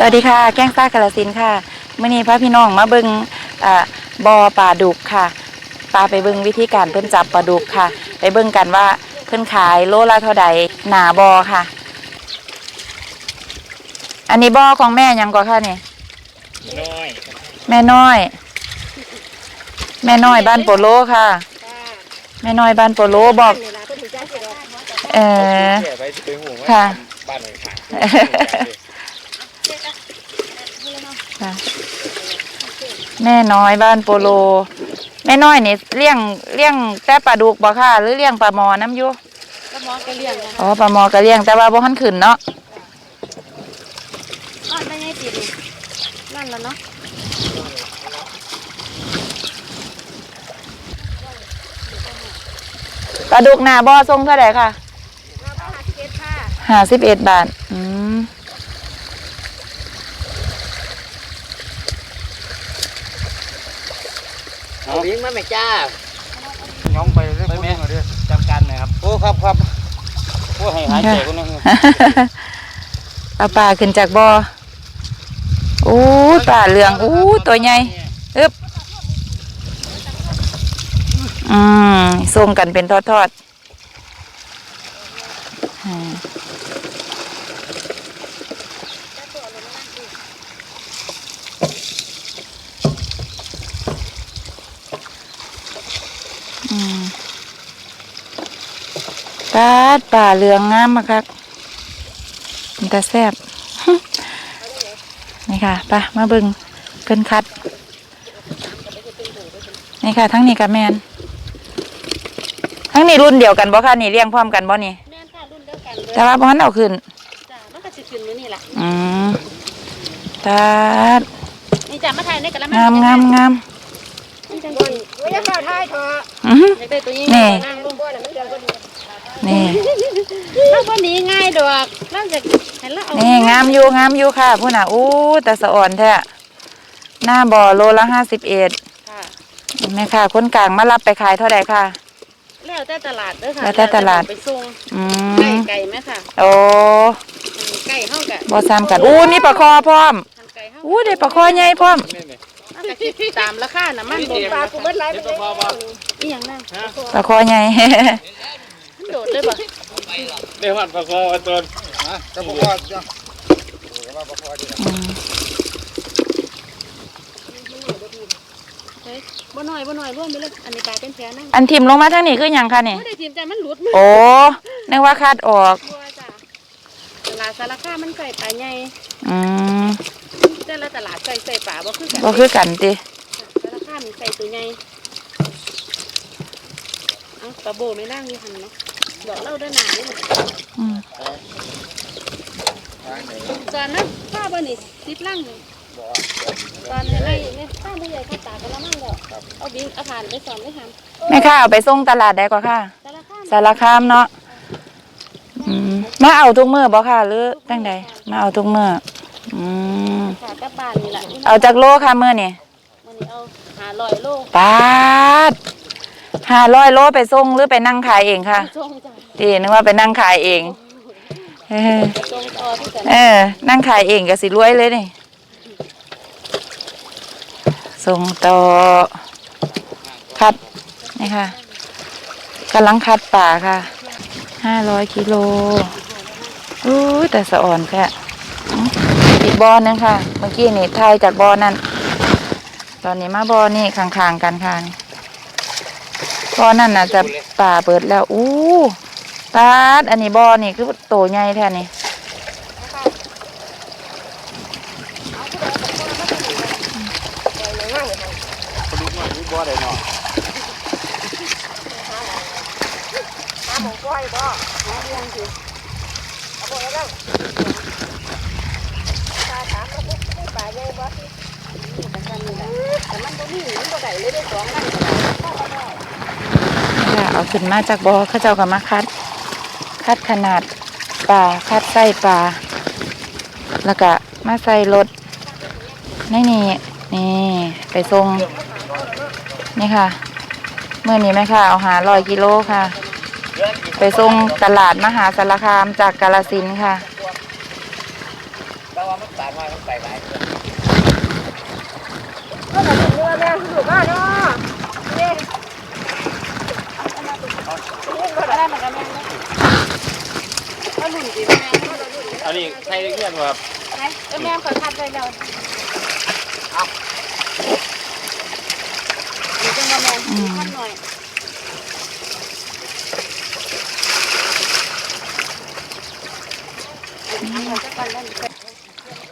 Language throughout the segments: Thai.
สวัสดีค่ะ แก้งซ่ากาลสินธุ์ค่ะมื่อนี้พระพี่น้องมาเบิงอ่าบอปลาดุกค่ะปลาไปเบิงวิธีการเพิ่นจับปลาดุกค่ะ ไปเบิงกันว่าเพิ่นขายโลละเท่าใดหนาบอค่ะ อันนี้บอของแม่หยังก่อนค่ะนี่น้อยแม่น้อย แม่น้อยบ้านโปโลค่ะ แม่น้อยบ้านโปโลบอกเออแก่ไปสิไปห่วงว่าค่ะบ้านไหนขาย ค่ะ แม่น้อยบ้านโปโล แม่น้อยนี่เลี้ยงเลี้ยงแต่ปลาดุกบ่ค่ะ หรือเลี้ยงปลาหมอน้ำอยู่ก็มองก็เลี้ยงนะอ๋อปลาหมอก็เลี้ยงแต่ว่าบ่ทันขึ้นเนาะอ่อนไม่ไงติดนั่นแล้วเนาะปลาดุกหน้าบ่อทรงเท่าไหร่ค่ะเราก็หาที่เก็บค่ะห้าสิบเอ็ดบาท อืม เอาวิ่งมาแม่จ้าน้องไปเรื่อยๆพูดมาเรื่อยจำกันหน่อยครับโอ้ครับครับโอ้ให้หายใจคนนึงเอาปลาขึ้นจากบ่ออู้ยปลาเหลืองอู้ยตัวใหญ่อึบอืมส่งกันเป็นทอดๆอ่าอืม ปลาดป่าเหลืองงามมากครับมันจะแซ่บนี่ค่ะไปมาเบิงเพิ่นคัด นี่ค่ะ ทั้งนี้กับแมนทั้งนี้รุ่นเดียวกันบ่ค่ะนี่เลี้ยงพร้อมกันบ่นี่แม่นค่ะรุ่นเดียวกันเลยแต่ว่าบ่ทันเอาขึ้นจ้ะมันก็สิขึ้นมื้อนี่แหละอืมตาดนี่จ้ะมาถ่ายในกะละมังามงามงามมันจังสิว่าจะเข้าท้ายเถอะอื้อหืออยากได้ตัวนี้นี่นั่งลงบ่น่ะมันเดือนก็ดี นี่ถ้าบ่หนีง่ายดอกเราจะเห็นแล้วเอานี่งามอยู่งามอยู่ค่ะผู้น่ะอู้แต่สะอ่อนแท้หน้าบ่อโลละห้าสิบเอ็ดค่ะแม่ค่ะคนกลางมารับไปขายเท่าไหร่ค่ะ แล้วแต่ตลาดเด้อค่ะแล้วแต่ตลาด ไปส่งอืไก่มไก่ไหมค่ะโอ้อันไก่เฮากะบ่ซ้ำกันอู้นี่ปลาคอพร้อมอันไก่เฮาอู้ได้ปลาคอใหญ่พร้อมมันก็คิดตามราคาน่ะมันบ่ปลากูเบิดหลายไปเลยอีหยังนั่นปลาคอใหญ่มัน โดดเลยบ่เดี๋ยวมันประคองเอาตัวฮะจะบอกว่าจ้ะอืมเฮ้ยบ่น้อยบ่น้อยร่วมไปเลยอันนี้ปลาเป็นแผลนั่งอันทิมลงมาทางนี้คือหยังคะนี่บ่ได้ทีมแต่มันหลุดมือโอ้นึกว่าคาดออกบัวจ้ะตลาดสารคามมันไก่ปลาใหญ่อืมแต่ละตลาดไก่ใส่ปลาบ่คือกันก็คือกันติสารคามมีไก่ตัวใหญ่เอ้าปลาโบไม่นั่งอยู่หันเนาะ บอกเล่าด้วยหนานี่อืมตอนนั้นป้าบ่นี่สิบลังนี่ตอนนี้ไอ้เนี่ยป้าผู้ใหญ่เข้าตากระมังแล้วเอาบิงเอาผ่านไปสอนได้ทแม่ค้าเอาไปส่งตลาดได้กว่าค่ะำสารคามสารคามเนาะอืมมาเอาทุกมื้อบ่ค่ะหรือจังใดมาเอาทุกมื้ออืมค่ะกลับบ้านนี่แหละเอาจากโลค่ะมื้อนี่วันนี้เอาหาลอยโลปาด 500โลไปส่งหรือไปนั่งขายเองค่ะจงจ้ะตินึกว่าไปนั่งขายเองเออจงต่อที่กันเออ นั่งขายเองก็สิรวยเลยนี่ส่งต่อคัดนี่ค่ะกำลังคัดป่าค่ะห้าร้อยกิโลอู้ยแต่สะอ่อนแค่อื้ออีกบอนึงค่ะ เมื่อกี้นี่ไทยจากบอนั่นตอนนี้มาบอนี่ข้างๆกันค่ะนี่ บอนั่นน่ะจะป่าเปิดแล้วอู้ตาดอันนี้บอนี่คือโตใหญ่แท้นี่ปลุกมาที่บ่อได้เนาะ ค่ะเอาขึ้นมาจากบ่อเขาเจ้าก็มาคัด คัดขนาดปลาคัดไส้ปลาแล้วก็มาใส่รถในนี่นี่ไปส่งนี่ค่ะเมื่อนี้ไหมค่ะ เอาหาร้อยกิโลค่ะ ไปส่งตลาดมหาสารคามจากกาลสินค่ะ ปแต่ว่มันตายมามันไหลายก็แบบเรือแม่ถูกบ้านเนาะนี่อะไรเหมือนกันแม่เนาะก็หลุนดีแม่เอานี่ใครเรียกว่าไหนแม่ขอคัดไว้แล้วดีจังว่าแม่คัดหน่อย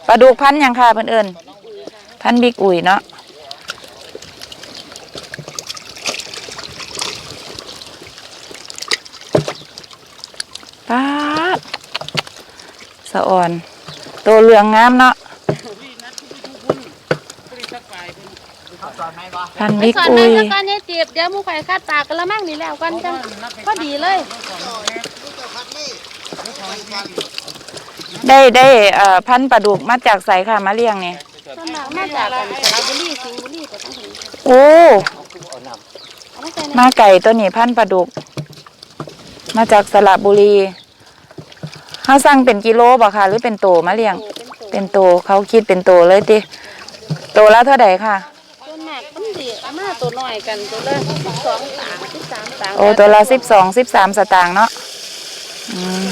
ปลาดุกพันธ์ยังค่ะเพิ่อนเอิ้นพันธ์บิ๊กอุ๋ยเนาะ ป๊าดสะอ่อนตัวเหลืองงามเนาะพันธุ์บิ๊กสอนอุ๋แม่ยก็ก่อนเนี่ยเจ็บเดี๋ยวมูไข่คัดปากกระมังนี่แล้วกันจังพอดีเลย ได้ได้เอ่อพันธุ์ปลาดุกมาจากไสค่ะมาเลี้ยงเนี่ยส่วนมากมาจากกันสระบุรีสิงห์บุรีก็ต้องถึงโอ้เอามาใส่ในมาไก่ตัวนี้พันธุ์ปลาดุก มาจากสระบุรีเขาสั่งเป็นกิโลบ่ค่ะ หรือเป็นโตมาเลี้ยงโตเป็นโตเป็นโตเขาคิดเป็นโตเลยติโตแล้วเท่าใดค่ะส่วนมากมันสิเอามาตัวน้อยกันตัวละสิบสองตางค์สิบสามตางค์โอ้ตัวละสิบสองสิบสามสตางค์เนาะอืม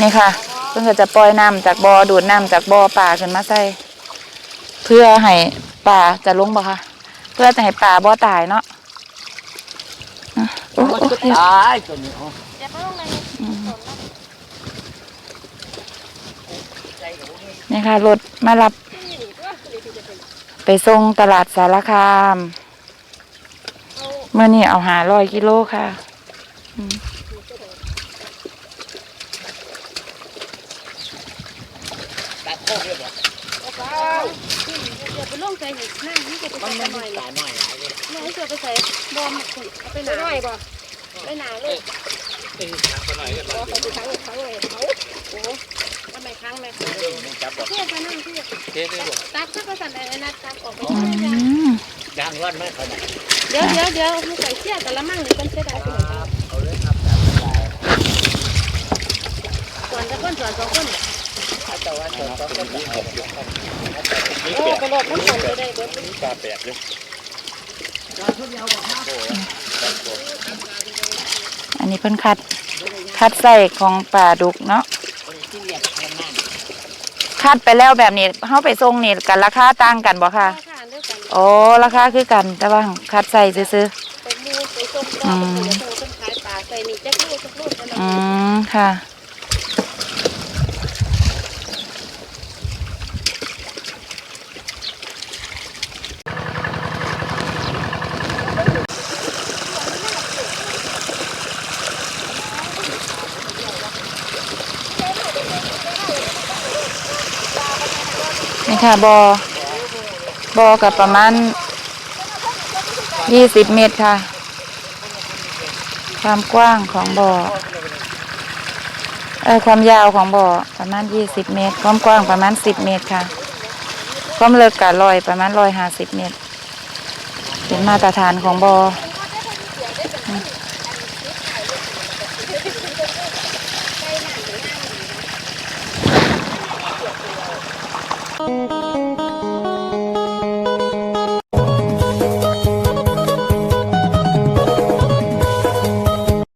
นี่ค่ะ เพิ่งก็จะปล่อยน้ำจากบ่อดูดน้ำจากบ่อป่าขึ้นมาใส่เพื่อให้ป่าจะลงบ่คะเพื่อจะให้ป่าบ่ตายเนาะอะโอ้โอ้เดี๋ยวตายตัวนี้ เดี๋ยวมาลงในนี่ค่ะรถมารับ ไปส่งตลาดสารคามเมื่อนี้เอาหาร้อยกิโลค่ะอืมตัดเรียบร้อยเดี๋ยวไปลงใส่หินั่งนี่จะไปมันใส่มันหน่อยตายหน่อยหลายเลยแม่ให้เสือไปใส่บอมขุ่นเอาไปหนาน้อยบ่ไปหนาเลยเอ้ยตัวหน่อยก็ขอไปทั้งทั้งเลยเขาโอ้ ทำไมครั้งแม่จับบอกเทียบไปนั่งเทียบเจ๊ได้บอกตักถ้าก็สั่นไอ้นัดตักออกไปอืเดี๋มยางร้อนไหมเขาเนี่ยวเดี๋ยวเดี๋ยวมีใส่เทียบแต่ละมั่งกันเสียดายไปหน่ยเอาเลยครับส่วนตะก้นส่วนสองก้นแต่ว่าตัวต้องเป็นแบบนี้โอ้กระโดดมันส่งไปได้เบิดนี่ตาแปดเลยอันนี้เพิ่นคัดคัดใส่ของป่าดุกเนาะ ที่เรียกแค่นั้น คัดไปแล้วแบบนี้เฮาไปส่งนี่กันราคาต่างกันบ่ค่ะราคาเดียวกันโอ้ราคาคือกัน แต่ว่าคัดใส่ซื่อไปมูไปส้มต่อไปเดี๋ยวโตต้นขายปลาใส่นี่จักลูกจักลูกกันๆอืมค่ะ ค่ะบอบอกับประมาณยี่สิบเมตรค่ะ ความกว้างของบ่อเออความยาวของบ่อประมาณยี่สิบเมตร ความกว้างประมาณสิบเมตรค่ะ ความลึกกะลอยประมาณร้อยห้าสิบเมตร เป็นมาตรฐานของบ่อ